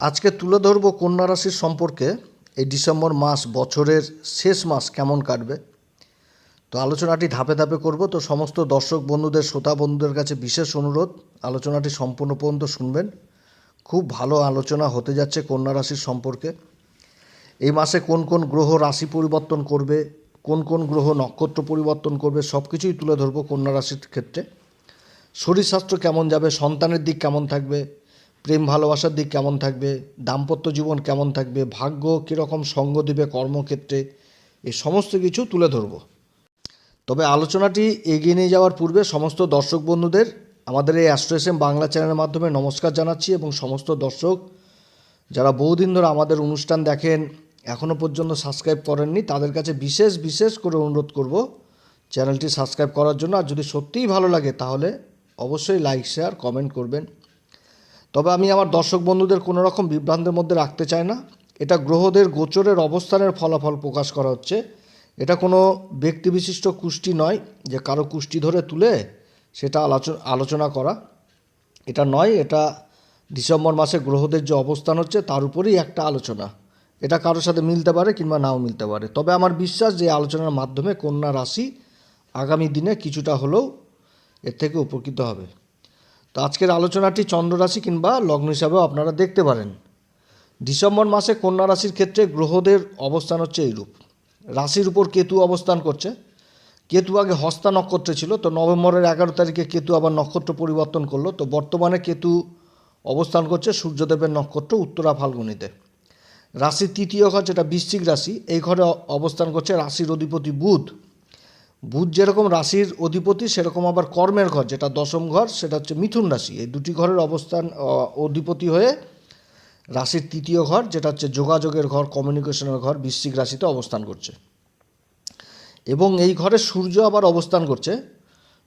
আজকে তুলে ধরব কন্যা রাশির সম্পর্কে। এই ডিসেম্বর মাস বছরের শেষ মাস কেমন কাটবে? তো আলোচনাটি ধাপে ধাপে করব। তো সমস্ত দর্শক বন্ধুদের, শ্রোতা বন্ধুদের কাছে বিশেষ অনুরোধ, আলোচনাটি সম্পূর্ণ পর্যন্ত শুনবেন। খুব ভালো আলোচনা হতে যাচ্ছে কন্যা রাশির সম্পর্কে। এই মাসে কোন কোন গ্রহ রাশি পরিবর্তন করবে, কোন কোন গ্রহ নক্ষত্র পরিবর্তন করবে সব কিছুই তুলে ধরবো কন্যা রাশির ক্ষেত্রে। শরীর স্বাস্থ্য কেমন যাবে, সন্তানের দিক কেমন থাকবে প্রেম ভালোবাসার দিক কেমন থাকবে? দাম্পত্য জীবন কেমন থাকবে? ভাগ্য কীরকম সঙ্গ দিবে কর্মক্ষেত্রে? এই সমস্ত কিছু তুলে ধরব। তবে আলোচনাটি এগিয়ে নিয়ে যাওয়ার পূর্বে সমস্ত দর্শক বন্ধুদের আমাদের এই অ্যাস্ট্রোএসএম বাংলা চ্যানেলের মাধ্যমে নমস্কার জানাচ্ছি এবং সমস্ত দর্শক যারা বহুদিন ধরে আমাদের অনুষ্ঠান দেখেন এখনও পর্যন্ত সাবস্ক্রাইব করেননি, তাদের কাছে বিশেষ বিশেষ করে অনুরোধ করব চ্যানেলটি সাবস্ক্রাইব করার জন্য। আর যদি সত্যিই ভালো লাগে তাহলে অবশ্যই লাইক, শেয়ার, কমেন্ট করবেন। তবে আমি আমার দর্শক বন্ধুদের কোনো রকম বিভ্রান্তের মধ্যে রাখতে চাই না। এটা গ্রহদের গোচরের অবস্থানের ফলাফল প্রকাশ করা হচ্ছে। এটা কোনো ব্যক্তিবিশিষ্ট কুষ্টি নয় যে কারও কুষ্টি ধরে তুলে সেটা আলোচনা আলোচনা করা। এটা নয়, এটা ডিসেম্বর মাসে গ্রহদের যে অবস্থান হচ্ছে তার উপরেই একটা আলোচনা। এটা কারোর সাথে মিলতে পারে কিংবা নাও মিলতে পারে। তবে আমার বিশ্বাস যে আলোচনার মাধ্যমে কন্যা রাশি আগামী দিনে কিছুটা হলেও এর থেকে উপকৃত হবে। তো আজকের আলোচনাটি চন্দ্র রাশি কিংবা লগ্ন হিসাবেও আপনারা দেখতে পারেন। ডিসেম্বর মাসে কন্যা রাশির ক্ষেত্রে গ্রহদের অবস্থান হচ্ছে এইরূপ। রাশির উপর কেতু অবস্থান করছে। কেতু আগে হস্তা নক্ষত্রে ছিল, তো নভেম্বরের এগারো তারিখে কেতু আবার নক্ষত্র পরিবর্তন করল। তো বর্তমানে কেতু অবস্থান করছে সূর্যদেবের নক্ষত্র উত্তরা ফাল্গুনিতে। রাশির তৃতীয় ঘর, যেটা বৃশ্চিক রাশি, এই ঘরে অবস্থান করছে রাশির অধিপতি বুধ। বুধ যেরকম রাশির অধিপতি, সেরকম আবার কর্মের ঘর, যেটা দশম ঘর, সেটা হচ্ছে মিথুন রাশি। এই দুটি ঘরের অবস্থান অধিপতি হয়ে রাশির তৃতীয় ঘর, যেটা হচ্ছে যোগাযোগের ঘর কমিউনিকেশনের ঘর, বৃশ্চিক রাশিতে অবস্থান করছে। এবং এই ঘরে সূর্য আবার অবস্থান করছে।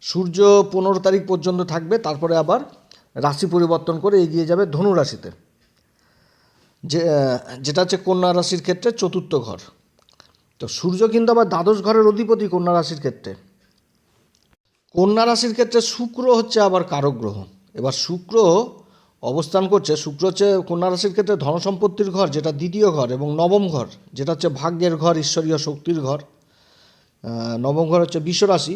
সূর্য পনেরো তারিখ পর্যন্ত থাকবে, তারপরে আবার রাশি পরিবর্তন করে এগিয়ে যাবে ধনু রাশিতে। যে যেটা হচ্ছে কন্যা রাশির ক্ষেত্রে চতুর্থ ঘর। তো সূর্য কিন্তু আবার দ্বাদশ ঘরের অধিপতি কন্যা রাশির ক্ষেত্রে। কন্যা রাশির ক্ষেত্রে শুক্র হচ্ছে আবার কারক গ্রহ। এবার শুক্র অবস্থান করছে, শুক্র হচ্ছে কন্যা রাশির ক্ষেত্রে ধনসম্পত্তির ঘর, যেটা দ্বিতীয় ঘর এবং নবম ঘর, যেটা হচ্ছে ভাগ্যের ঘর, ঈশ্বরীয় শক্তির ঘর। নবম ঘর হচ্ছে বিশ্বরাশি,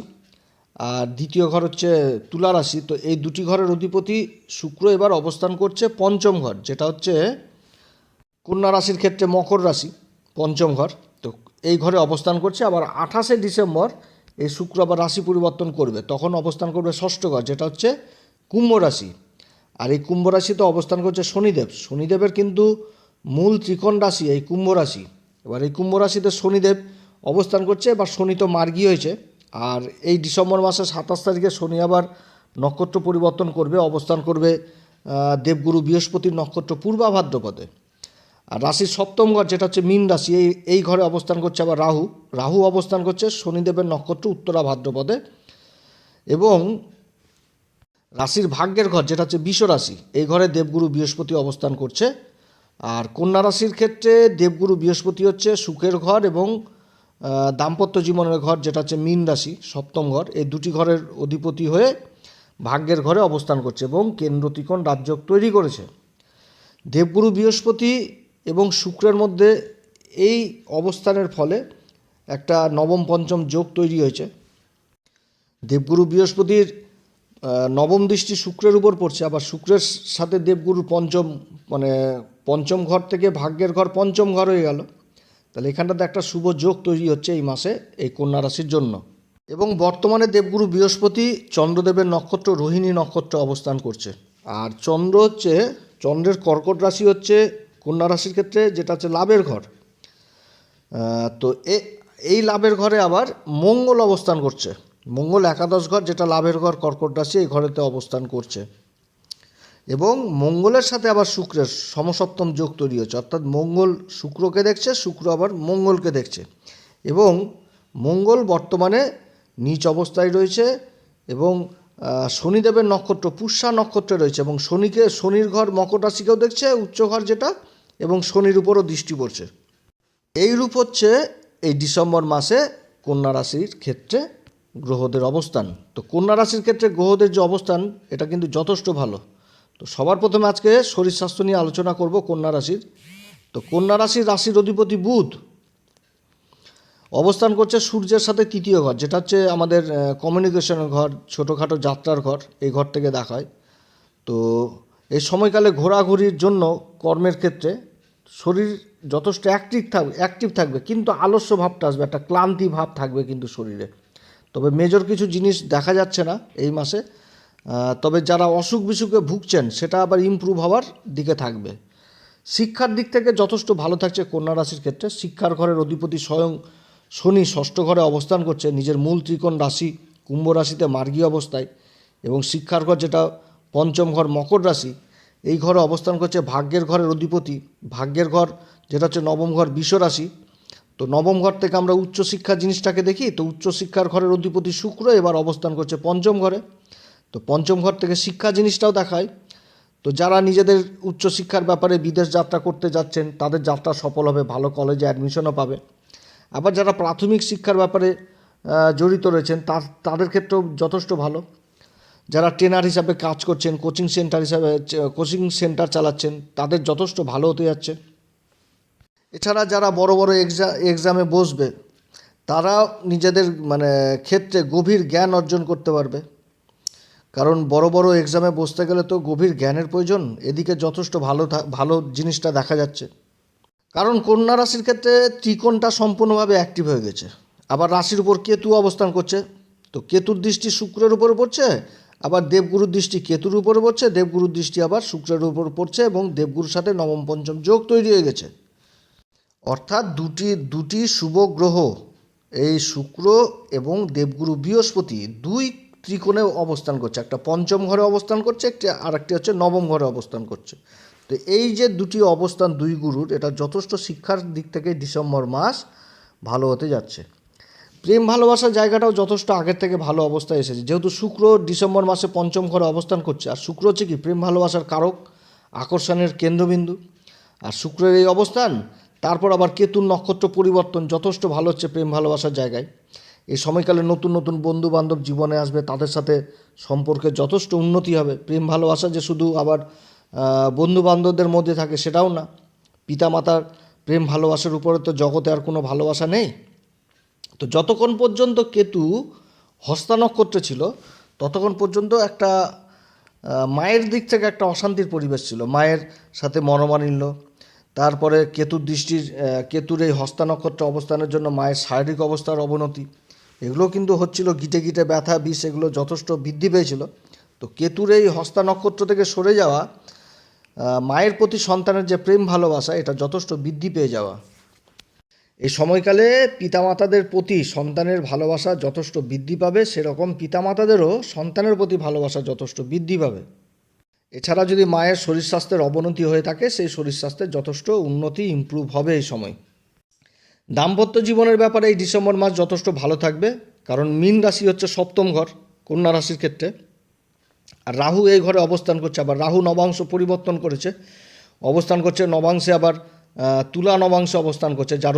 আর দ্বিতীয় ঘর হচ্ছে তুলা রাশি। তো এই দুটি ঘরের অধিপতি শুক্র এবার অবস্থান করছে পঞ্চম ঘর, যেটা হচ্ছে কন্যা রাশির ক্ষেত্রে মকর রাশি, পঞ্চম ঘর। এই ঘরে অবস্থান করছে। আবার আঠাশে ডিসেম্বর এই শুক্র আবার রাশি পরিবর্তন করবে। তখন অবস্থান করবে ষষ্ঠ ঘর, যেটা হচ্ছে কুম্ভ রাশি। আর এই কুম্ভ রাশিতে অবস্থান করছে শনিদেব। শনিদেবের কিন্তু মূল ত্রিকোণ রাশি, এই কুম্ভ রাশি। এবার এই কুম্ভ রাশিতে শনিদেব অবস্থান করছে। এবার শনি তো মার্গী হয়েছে। আর এই ডিসেম্বর মাসের সাতাশ তারিখে শনি আবার নক্ষত্র পরিবর্তন করবে, অবস্থান করবে দেবগুরু বৃহস্পতির নক্ষত্র পূর্বা ভাদ্রপদে আর রাশির সপ্তম ঘর, যেটা হচ্ছে মীন রাশি, এই এই ঘরে অবস্থান করছে আবার রাহু। রাহু অবস্থান করছে শনিদেবের নক্ষত্র উত্তরা ভাদ্রপদে। এবং রাশির ভাগ্যের ঘর, যেটা হচ্ছে রাশি, এই ঘরে দেবগুরু বৃহস্পতি অবস্থান করছে। আর কন্যা রাশির ক্ষেত্রে দেবগুরু বৃহস্পতি হচ্ছে সুখের ঘর এবং দাম্পত্য জীবনের ঘর, যেটা হচ্ছে মীন রাশি, সপ্তম ঘর। এই দুটি ঘরের অধিপতি হয়ে ভাগ্যের ঘরে অবস্থান করছে এবং কেন্দ্র ত্রিকোণ রাজ্য তৈরি করেছে। দেবগুরু বৃহস্পতি এবং শুক্রের মধ্যে এই অবস্থানের ফলে একটা নবম পঞ্চম যোগ তৈরি হয়েছে। দেবগুরু বৃহস্পতির নবম দৃষ্টি শুক্রের উপর পড়ছে, আবার শুক্রের সাথে দেবগুরু পঞ্চম মানে পঞ্চম ঘর থেকে ভাগ্যের ঘর পঞ্চম ঘর হয়ে গেল। তাহলে এখানটাতে একটা শুভ যোগ তৈরি হচ্ছে এই মাসে, এই কন্যা রাশির জন্য। এবং বর্তমানে দেবগুরু বৃহস্পতি চন্দ্রদেবের নক্ষত্র, রোহিণী নক্ষত্র অবস্থান করছে। আর চন্দ্র হচ্ছে, চন্দ্রের কর্কট রাশি হচ্ছে কন্যা রাশির ক্ষেত্রে যেটা হচ্ছে লাভের ঘর। তো এ, এই লাভের ঘরে আবার মঙ্গল অবস্থান করছে। মঙ্গল একাদশ ঘর যেটা লাভের ঘর, কর্কট রাশি এই ঘরেতে অবস্থান করছে। এবং মঙ্গলের সাথে আবার শুক্রের সমসপ্তম যোগ তৈরি হচ্ছে অর্থাৎ মঙ্গল শুক্রকে দেখছে, শুক্র আবার মঙ্গলকে দেখছে। এবং মঙ্গল বর্তমানে নিচ অবস্থায় রয়েছে এবং শনিদেবের নক্ষত্র, পুষ্যা নক্ষত্রে রয়েছে। এবং শনিকে, শনির ঘর মকর রাশিকেও দেখছে, উচ্চ ঘর যেটা এবং শনির উপরও দৃষ্টি পড়ছে। এই রূপ হচ্ছে এই ডিসেম্বর মাসে কন্যা রাশির ক্ষেত্রে গ্রহদের অবস্থান। তো কন্যা রাশির ক্ষেত্রে গ্রহদের যে অবস্থান, এটা কিন্তু যথেষ্ট ভালো। তো সবার প্রথমে আজকে শরীর স্বাস্থ্য নিয়ে আলোচনা করব কন্যা রাশির। তো কন্যা রাশির রাশির অধিপতি বুধ অবস্থান করছে সূর্যের সাথে তৃতীয় ঘর, যেটা হচ্ছে আমাদের কমিউনিকেশনের ঘর, ছোটোখাটো যাত্রার ঘর, এই ঘর থেকে দেখায়। তো এই সময়কালে ঘোরাঘুরির জন্য কর্মের ক্ষেত্রে শরীর যথেষ্ট অ্যাক্টিভ থাকবে অ্যাক্টিভ থাকবে, কিন্তু আলস্য ভাবটা আসবে, একটা ক্লান্তি ভাব থাকবে কিন্তু শরীরে। তবে মেজর কিছু জিনিস দেখা যাচ্ছে না এই মাসে। তবে যারা অসুখ বিসুখে ভুগছেন, সেটা আবার ইমপ্রুভ হওয়ার দিকে থাকবে। শিক্ষার দিক থেকে যথেষ্ট ভালো থাকছে কন্যা রাশির ক্ষেত্রে। শিক্ষার ঘরের অধিপতি স্বয়ং শনি ষষ্ঠ ঘরে অবস্থান করছে। নিজের মূল ত্রিকোণ রাশি কুম্ভ রাশিতে মার্গী অবস্থায় এবং শিক্ষার ঘর যেটা পঞ্চম ঘর মকর রাশি, এই ঘরে অবস্থান করছে ভাগ্যের ঘরের অধিপতি। ভাগ্যের ঘর, যেটা হচ্ছে নবম ঘর বিশ্ব রাশি। তো নবম ঘর থেকে আমরা উচ্চশিক্ষা জিনিসটাকে দেখি, তো উচ্চশিক্ষার ঘরের অধিপতি শুক্র এবার অবস্থান করছে পঞ্চম ঘরে। তো পঞ্চম ঘর থেকে শিক্ষা জিনিসটাও দেখায়। তো যারা নিজেদের উচ্চশিক্ষার ব্যাপারে বিদেশ যাত্রা করতে যাচ্ছেন, তাদের যাত্রা সফল হবে, ভালো কলেজে অ্যাডমিশনও পাবে। আবার যারা প্রাথমিক শিক্ষার ব্যাপারে জড়িত রয়েছেন, তার, তাদের ক্ষেত্রেও যথেষ্ট ভালো। যারা ট্রেনার হিসাবে কাজ করছেন, কোচিং সেন্টার হিসাবে, কোচিং সেন্টার চালাচ্ছেন, তাদের যথেষ্ট ভালো হতে যাচ্ছে। এছাড়া যারা বড় বড় এক্সা, এক্সামে বসবে, তারা নিজেদের মানে ক্ষেত্রে গভীর জ্ঞান অর্জন করতে পারবে। কারণ বড় বড় এক্সামে বসতে গেলে তো গভীর জ্ঞানের প্রয়োজন, এদিকে যথেষ্ট ভালো ভালো জিনিসটা দেখা যাচ্ছে। কারণ কন্যা রাশির ক্ষেত্রে ত্রিকোণটা সম্পূর্ণভাবে অ্যাক্টিভ হয়ে গেছে। আবার রাশির উপর কেতু অবস্থান করছে, তো কেতুর দৃষ্টি শুক্রের উপরে পড়ছে আবার দেবগুরুর দৃষ্টি কেতুর উপরে পড়ছে, দেবগুরুর দৃষ্টি আবার শুক্রের উপর পড়ছে এবং দেবগুরুর সাথে নবম পঞ্চম যোগ তৈরি হয়ে গেছে। অর্থাৎ দুটি দুটি শুভ গ্রহ, এই শুক্র এবং দেবগুরু বৃহস্পতি, দুই ত্রিকোণে অবস্থান করছে। একটা পঞ্চম ঘরে অবস্থান করছে, একটি আর একটি হচ্ছে নবম ঘরে অবস্থান করছে। তো এই যে দুটি অবস্থান দুই গুরুর, এটা যথেষ্ট শিক্ষার দিক থেকে ডিসেম্বর মাস ভালো হতে যাচ্ছে। প্রেম ভালোবাসার জায়গাটাও যথেষ্ট আগের থেকে ভালো অবস্থায় এসেছে। যেহেতু শুক্র ডিসেম্বর মাসে পঞ্চম ঘরে অবস্থান করছে, আর শুক্র হচ্ছে কি? প্রেম ভালোবাসার কারক, আকর্ষণের কেন্দ্রবিন্দু। আর শুক্রের এই অবস্থান, তারপর আবার কেতুর নক্ষত্র পরিবর্তন, যথেষ্ট ভালো হচ্ছে প্রেম ভালোবাসার জায়গায়। এই সময়কালে নতুন নতুন বন্ধু বান্ধব জীবনে আসবে, তাদের সাথে সম্পর্কে যথেষ্ট উন্নতি হবে। প্রেম ভালোবাসা যে শুধু আবার বন্ধু বান্ধবদের মধ্যে থাকে সেটাও না। পিতামাতার প্রেম ভালোবাসার উপরে তো জগতে আর কোনো ভালোবাসা নেই। তো যতক্ষণ পর্যন্ত কেতু হস্তা নক্ষত্রে ছিল, ততক্ষণ পর্যন্ত একটা মায়ের দিক থেকে একটা অশান্তির পরিবেশ ছিল। মায়ের সাথে মনোমালিন্য, তারপরে কেতুর দৃষ্টির কেতুর এই হস্তা নক্ষত্র অবস্থানের জন্য মায়ের শারীরিক অবস্থার অবনতি, এগুলো কিন্তু হচ্ছিল গিটে গিটে ব্যথা, বিষ, এগুলো যথেষ্ট বৃদ্ধি পেয়েছিল। তো কেতুর এই হস্তা নক্ষত্র থেকে সরে যাওয়া মায়ের প্রতি সন্তানের যে প্রেম ভালোবাসা, এটা যথেষ্ট বৃদ্ধি পেয়ে যাওয়া। এই সময়কালে পিতামাতাদের প্রতি সন্তানের ভালোবাসা যথেষ্ট বৃদ্ধি পাবে, সেরকম পিতামাতাদেরও সন্তানের প্রতি ভালোবাসা যথেষ্ট বৃদ্ধি পাবে। এছাড়া যদি মায়ের শরীর স্বাস্থ্যের অবনতি হয়ে থাকে, সেই শরীর স্বাস্থ্যের যথেষ্ট উন্নতি ইমপ্রুভ হবে এই সময়। দাম্পত্য জীবনের ব্যাপারে এই ডিসেম্বর মাস যথেষ্ট ভালো থাকবে, কারণ মীন রাশি হচ্ছে সপ্তম ঘর, কন্যা রাশির ক্ষেত্রে। আর রাহু এই ঘরে অবস্থান করছে, আবার রাহু নবাংশ পরিবর্তন করেছে। অবস্থান করছে, নবাংশে আবার তুলা নবাংশে অবস্থান করছে যার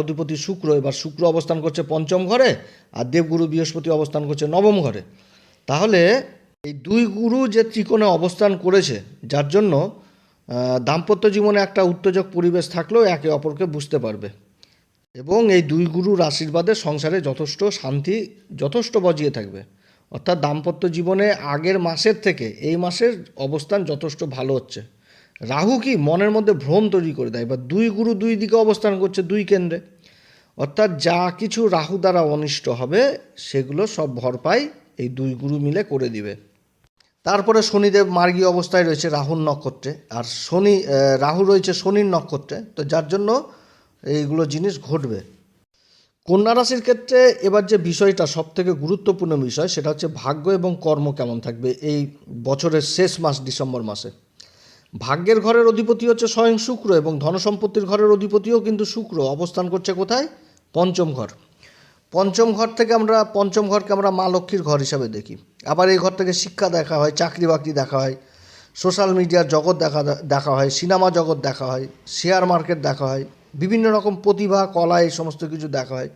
শুক্র, এবার শুক্র অবস্থান করছে পঞ্চম ঘরে আর দেবগুরু বৃহস্পতি অবস্থান করছে নবম ঘরে। তাহলে এই দুই গুরু যে ত্রিকোণে অবস্থান করেছে, যার জন্য দাম্পত্য জীবনে একটা উত্তেজক পরিবেশ থাকলেও একে অপরকে বুঝতে পারবে। এবং এই দুই গুরুর আশীর্বাদে সংসারে যথেষ্ট শান্তি, যথেষ্ট বজিয়ে থাকবে। অর্থাৎ দাম্পত্য জীবনে আগের মাসের থেকে এই মাসের অবস্থান যথেষ্ট ভালো হচ্ছে। রাহু কি মনের মধ্যে ভ্রম তৈরি করে দেয় বা দুই গুরু দুই দিকে অবস্থান করছে দুই কেন্দ্রে? অর্থাৎ যা কিছু রাহু দ্বারা অনিষ্ট হবে, সেগুলো সব ভরপাই এই দুই গুরু মিলে করে দিবে। তারপরে শনিদেব মার্গী অবস্থায় রয়েছে রাহুর নক্ষত্রে। আর শনি রাহু রয়েছে শনির নক্ষত্রে। তো যার জন্য এইগুলো জিনিস ঘটবে। কন্যা রাশির ক্ষেত্রে এবার যে বিষয়টা সব থেকে গুরুত্বপূর্ণ বিষয়, সেটা হচ্ছে ভাগ্য এবং কর্ম কেমন থাকবে এই বছরের শেষ মাস ডিসেম্বর মাসে। ভাগ্যের ঘরের অধিপতি হচ্ছে স্বয়ং শুক্র এবং ধনসম্পত্তির ঘরের অধিপতিও কিন্তু শুক্র। অবস্থান করছে কোথায়? পঞ্চম ঘর। পঞ্চম ঘর থেকে আমরা, পঞ্চম ঘরকে আমরা মা লক্ষ্মীর ঘর হিসাবে দেখি। আবার এই ঘর থেকে শিক্ষা দেখা হয় চাকরি বাকরি দেখা হয় সোশ্যাল মিডিয়ার জগৎ দেখা দেখা হয় সিনেমা জগৎ দেখা হয় শেয়ার মার্কেট দেখা হয়, বিভিন্ন রকম প্রতিভা, কলা এই সমস্ত কিছু দেখা হয়।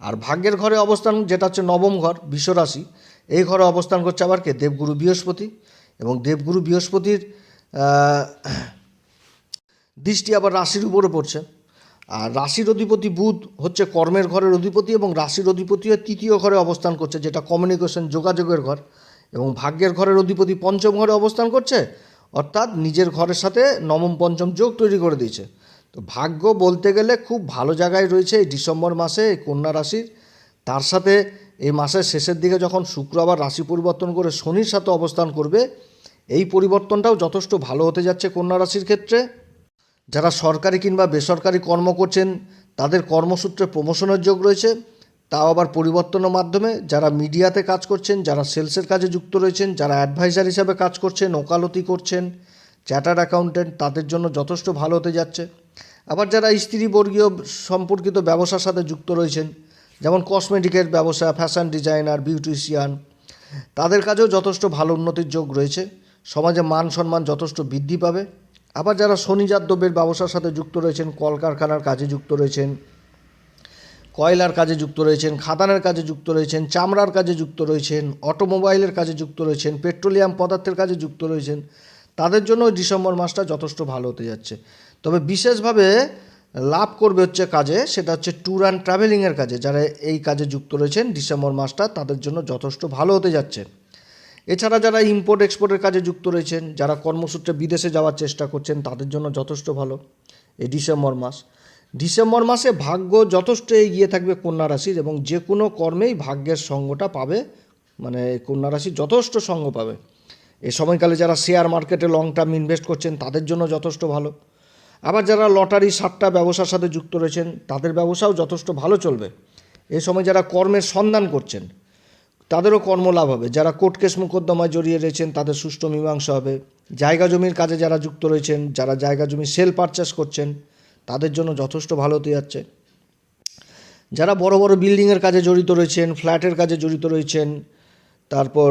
আর ভাগ্যের ঘরে অবস্থান, যেটা হচ্ছে নবম ঘর, বিশ্বরাশি, এই ঘরে অবস্থান করছে আবার কে? দেবগুরু বৃহস্পতি। দেবগুরু বৃহস্পতির দৃষ্টি আবার রাশির উপরে পড়ছে। আর রাশির অধিপতি বুধ হচ্ছে কর্মের ঘরের অধিপতি এবং রাশির অধিপতি তৃতীয় ঘরে অবস্থান করছে, যেটা কমিউনিকেশন যোগাযোগের ঘর। এবং ভাগ্যের ঘরের অধিপতি পঞ্চম ঘরে অবস্থান করছে, অর্থাৎ নিজের ঘরের সাথে নবম, পঞ্চম যোগ তৈরি করে দিয়েছে। তো ভাগ্য বলতে গেলে খুব ভালো জায়গায় রয়েছে এই ডিসেম্বর মাসে কন্যা রাশির। তার সাথে এই মাসের শেষের দিকে যখন শুক্র আবার রাশি পরিবর্তন করে শনির সাথে অবস্থান করবে, এই পরিবর্তনটাও যথেষ্ট ভালো হতে যাচ্ছে কন্যা রাশির ক্ষেত্রে। যারা সরকারি কিংবা বেসরকারি কর্ম করছেন, তাদের কর্মসূত্রে প্রমোশনের যোগ রয়েছে। তাও আবার পরিবর্তনের মাধ্যমে যারা মিডিয়াতে কাজ করছেন, যারা সেলসের কাজে যুক্ত রয়েছেন, যারা অ্যাডভাইজার হিসাবে কাজ করছেন, ওকালতি করছেন চার্টার্ড অ্যাকাউন্টেন্ট তাদের জন্য যথেষ্ট ভালো হতে যাচ্ছে। আবার যারা স্ত্রী বর্গীয় সম্পর্কিত ব্যবসার সাথে যুক্ত রয়েছেন যেমন কসমেটিকের ব্যবসা ফ্যাশন ডিজাইনার বিউটিশিয়ান তাদের কাজেও যথেষ্ট ভালো উন্নতির যোগ রয়েছে। সমাজে মান সম্মান যথেষ্ট বৃদ্ধি পাবে। আবার যারা শনিজাত দ্রব্যের ব্যবসার সাথে যুক্ত রয়েছেন, কলকারখানার কাজে যুক্ত রয়েছেন, কয়লার কাজে যুক্ত রয়েছেন, খাদানের কাজে যুক্ত রয়েছেন, চামড়ার কাজে যুক্ত রয়েছেন, অটোমোবাইলের কাজে যুক্ত রয়েছেন, পেট্রোলিয়াম পদার্থের কাজে যুক্ত রয়েছেন, তাদের জন্য ডিসেম্বর মাসটা যথেষ্ট ভালো হতে যাচ্ছে। তবে বিশেষভাবে লাভ করবে হচ্ছে কাজে, সেটা হচ্ছে ট্যুর অ্যান্ড ট্রাভেলিংয়ের কাজে। যারা এই কাজে যুক্ত রয়েছেন, ডিসেম্বর মাসটা তাদের জন্য যথেষ্ট ভালো হতে যাচ্ছে। এছাড়া যারা ইম্পোর্ট এক্সপোর্টের কাজে যুক্ত রয়েছেন, যারা কর্মসূত্রে বিদেশে যাওয়ার চেষ্টা করছেন, তাদের জন্য যথেষ্ট ভালো এই ডিসেম্বর মাস। ডিসেম্বর মাসে ভাগ্য যথেষ্ট এগিয়ে থাকবে কন্যা রাশির এবং যে কোনো কর্মেই ভাগ্যের সঙ্গটা পাবে মানে কন্যা রাশি যথেষ্ট সঙ্গ পাবে। এ সময়কালে যারা শেয়ার মার্কেটে লং টার্ম ইনভেস্ট করছেন, তাদের জন্য যথেষ্ট ভালো। আবার যারা লটারি, সাতটা ব্যবসার সাথে যুক্ত রয়েছেন, তাদের ব্যবসাও যথেষ্ট ভালো চলবে। এ সময় যারা কর্মের সন্ধান করছেন, তাদেরও কর্মলাভ হবে। যারা কোর্ট কেস মোকদ্দমায় জড়িয়ে রয়েছেন, তাদের সুষ্ঠু মীমাংসা হবে। জায়গা জমির কাজে যারা যুক্ত রয়েছেন, যারা জায়গা জমি সেল পারচেস করছেন, তাদের জন্য যথেষ্ট ভালো হতে যাচ্ছে। যারা বড় বড় বিল্ডিংয়ের কাজে জড়িত রয়েছেন, ফ্ল্যাটের কাজে জড়িত রয়েছেন, তারপর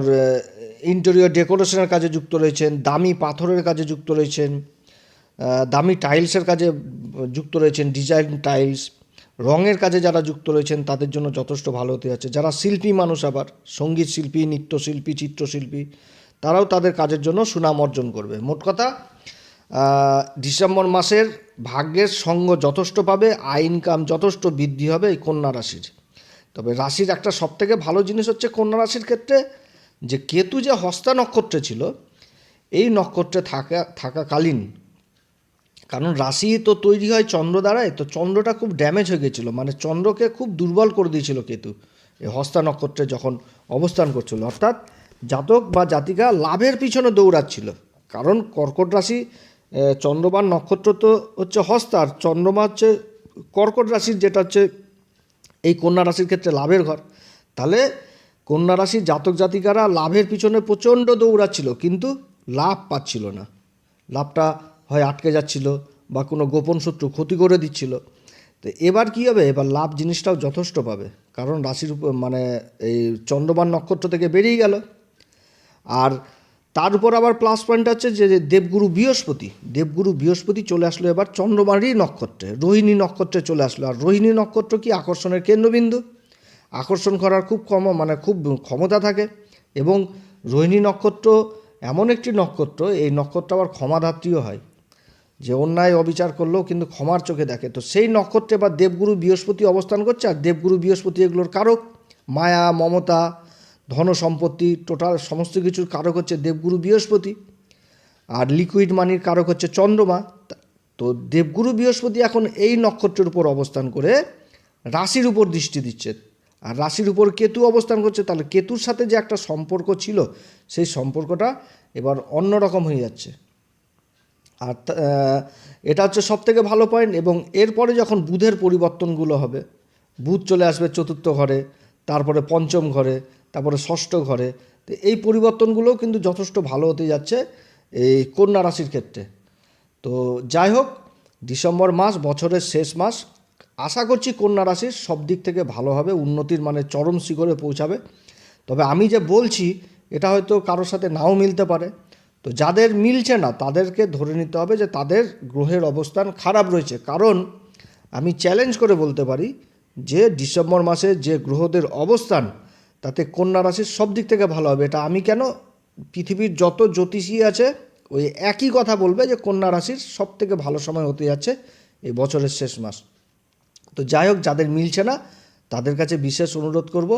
ইন্টেরিয়র ডেকোরেশনের কাজে যুক্ত রয়েছেন, দামি পাথরের কাজে যুক্ত রয়েছেন দামি টাইলসের কাজে যুক্ত রয়েছেন, ডিজাইন টাইলস, রঙের কাজে যারা যুক্ত রয়েছেন, তাদের জন্য যথেষ্ট ভালো হতে যাচ্ছে। যারা শিল্পী মানুষ আবার, সংগীত শিল্পী, নৃত্যশিল্পী, চিত্রশিল্পী, তারাও তাদের কাজের জন্য সুনাম অর্জন করবে। মোট কথা ডিসেম্বর মাসের ভাগ্যের সঙ্গ যথেষ্ট পাবে, আয় ইনকাম যথেষ্ট বৃদ্ধি হবে এই কন্যা রাশির। তবে রাশির একটা সবথেকে ভালো জিনিস হচ্ছে কন্যা রাশির ক্ষেত্রে যে কেতু যে হস্তা নক্ষত্রে ছিল, এই নক্ষত্রে থাকা, থাকাকালীন কারণ রাশি তো তৈরি হয় চন্দ্র দ্বারাই তো চন্দ্রটা খুব ড্যামেজ হয়ে গেছিল মানে চন্দ্রকে খুব দুর্বল করে দিয়েছিল কেতু। এই হস্তা নক্ষত্রে যখন অবস্থান করছিল। অর্থাৎ জাতক বা জাতিকা লাভের পিছনে দৌড়াচ্ছিল। কারণ কর্কট রাশি এ, চন্দ্রমান নক্ষত্র তো হচ্ছে হস্তার চন্দ্রমা হচ্ছে কর্কট রাশির যেটা হচ্ছে এই কন্যা রাশির ক্ষেত্রে লাভের ঘর। তাহলে কন্যা রাশির জাতক জাতিকারা লাভের পিছনে প্রচণ্ড দৌড়াচ্ছিল কিন্তু লাভ পাচ্ছিল না। লাভটা হয় আটকে যাচ্ছিল বা কোনো গোপন শত্রু ক্ষতি করে দিচ্ছিল। তো এবার কী হবে? এবার লাভ জিনিসটাও যথেষ্ট পাবে। কারণ রাশির উপর মানে এই চন্দ্রমান নক্ষত্র থেকে বেরিয়ে গেল। আর তার উপর আবার প্লাস পয়েন্ট যে যে দেবগুরু বৃহস্পতি দেবগুরু বৃহস্পতি চলে আসলো এবার চন্দ্রমারই নক্ষত্রে, রোহিণী নক্ষত্রে চলে আসলো। আর রোহিণী নক্ষত্র কি? আকর্ষণের কেন্দ্রবিন্দু। আকর্ষণ করার খুব কম মানে খুব ক্ষমতা থাকে। এবং রোহিণী নক্ষত্র এমন একটি নক্ষত্র, এই নক্ষত্র আবার ক্ষমাধাত্রীও হয়। যে অন্যায় অবিচার করলেও কিন্তু ক্ষমার চোখে দেখে। তো সেই নক্ষত্রে বা দেবগুরু বৃহস্পতি অবস্থান করছে, আর দেবগুরু বৃহস্পতি এগুলোর কারক। মায়া, মমতা ধন সম্পত্তি টোটাল সমস্ত কিছুর কারক হচ্ছে দেবগুরু বৃহস্পতি। আর লিকুইড মানির কারক হচ্ছে চন্দ্রমা। তো দেবগুরু বৃহস্পতি এখন এই নক্ষত্রের উপর অবস্থান করে রাশির উপর দৃষ্টি দিচ্ছে। আর রাশির উপর কেতু অবস্থান করছে, তাহলে কেতুর সাথে যে একটা সম্পর্ক ছিল, সেই সম্পর্কটা এবার অন্যরকম হয়ে যাচ্ছে। আর এটা হচ্ছে সব থেকে ভালো পয়েন্ট এবং এরপরে যখন বুধের পরিবর্তনগুলো হবে, বুধ চলে আসবে চতুর্থ ঘরে, তারপরে পঞ্চম ঘরে, তারপরে ষষ্ঠ ঘরে, তো এই পরিবর্তনগুলোও কিন্তু যথেষ্ট ভালো হতে যাচ্ছে এই কন্যা রাশির ক্ষেত্রে। তো যাই হোক, ডিসেম্বর মাস বছরের শেষ মাস, আশা করছি কন্যা রাশির সব দিক থেকে ভালো হবে, উন্নতির মানে চরম শিখরে পৌঁছাবে। তবে আমি যে বলছি, এটা হয়তো কারোর সাথে নাও মিলতে পারে। তো যাদের মিলছে না, তাদেরকে ধরে নিতে হবে যে তাদের গ্রহের অবস্থান খারাপ রয়েছে। কারণ আমি চ্যালেঞ্জ করে বলতে পারি যে ডিসেম্বর মাসে যে গ্রহদের অবস্থান, তাতে কন্যা রাশির সব দিক থেকে ভালো হবে। এটা আমি কেন? পৃথিবীর যত জ্যোতিষী আছে, ওই একই কথা বলবে যে কন্যা রাশির সব থেকে ভালো সময় হতে যাচ্ছে এই বছরের শেষ মাস। তো যাই হোক, যাদের মিলছে না, তাদের কাছে বিশেষ অনুরোধ করব,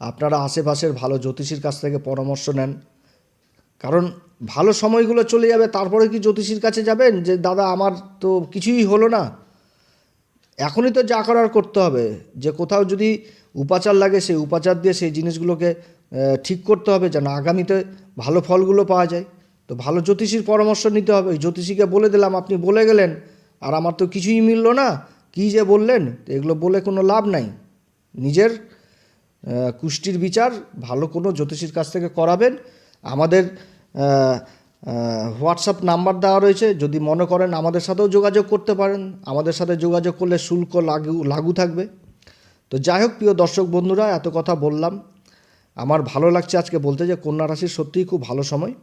আপনারা আশেপাশের ভালো জ্যোতিষীর কাছ থেকে পরামর্শ নেন। কারণ ভালো সময়গুলো চলে যাবে, তারপরে কি জ্যোতিষীর কাছে যাবেন যে, দাদা, আমার তো কিছুই হলো না। এখনই তো যা করার করতে হবে, যে কোথাও যদি উপাচার লাগে, সেই উপাচার দিয়ে সেই জিনিসগুলোকে ঠিক করতে হবে, যেন আগামীতে ভালো ফলগুলো পাওয়া যায়। তো ভালো জ্যোতিষীর পরামর্শ নিতে হবে। জ্যোতিষীকে বলে দিলাম, আপনি বলে গেলেন, আর আমার তো কিছুই মিললো না, কী যে বললেন? তো এগুলো বলে কোনো লাভ নাই। নিজের কুষ্টির বিচার ভালো কোনো জ্যোতিষীর কাছ থেকে করাবেন। আমাদের হোয়াটসঅ্যাপ নাম্বার দেওয়া রয়েছে। যদি মনে করেন আমাদের সাথেও যোগাযোগ করতে পারেন। আমাদের সাথে যোগাযোগ করলে শুল্ক লাগু লাগু থাকবে। তো যাই হোক, প্রিয় দর্শক বন্ধুরা, এত কথা বললাম। আমার ভালো লাগছে আজকে বলতে যে কন্যা রাশির সত্যিই খুব ভালো সময়।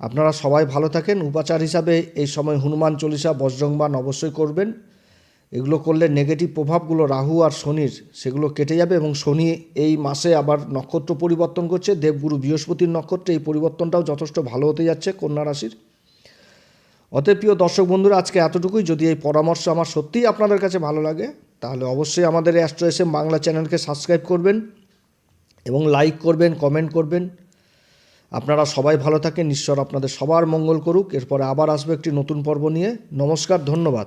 আপনারা সবাই ভালো থাকেন। উপাচার হিসাবে এই সময় হনুমান চল্লিশা বজ্রংবান অবশ্যই করবেন। এগুলো করলে নেগেটিভ প্রভাবগুলো রাহু আর শনির, সেগুলো কেটে যাবে এবং শনি এই মাসে আবার নক্ষত্র পরিবর্তন করছে। দেবগুরু বৃহস্পতির নক্ষত্রে এই পরিবর্তনটাও যথেষ্ট ভালো হতে যাচ্ছে কন্যা রাশির। অতএব প্রিয় দর্শক বন্ধুরা, আজকে এতটুকুই। যদি এই পরামর্শ আমার সত্যিই আপনাদের কাছে ভালো লাগে, তাহলে অবশ্যই আমাদের অ্যাস্ট্রো এস এম বাংলা চ্যানেলকে সাবস্ক্রাইব করবেন এবং লাইক করবেন কমেন্ট করবেন। আপনারা সবাই ভালো থাকেন। ঈশ্বর আপনাদের সবার মঙ্গল করুক। এরপরে আবার আসবে একটি নতুন পর্ব নিয়ে। নমস্কার, ধন্যবাদ।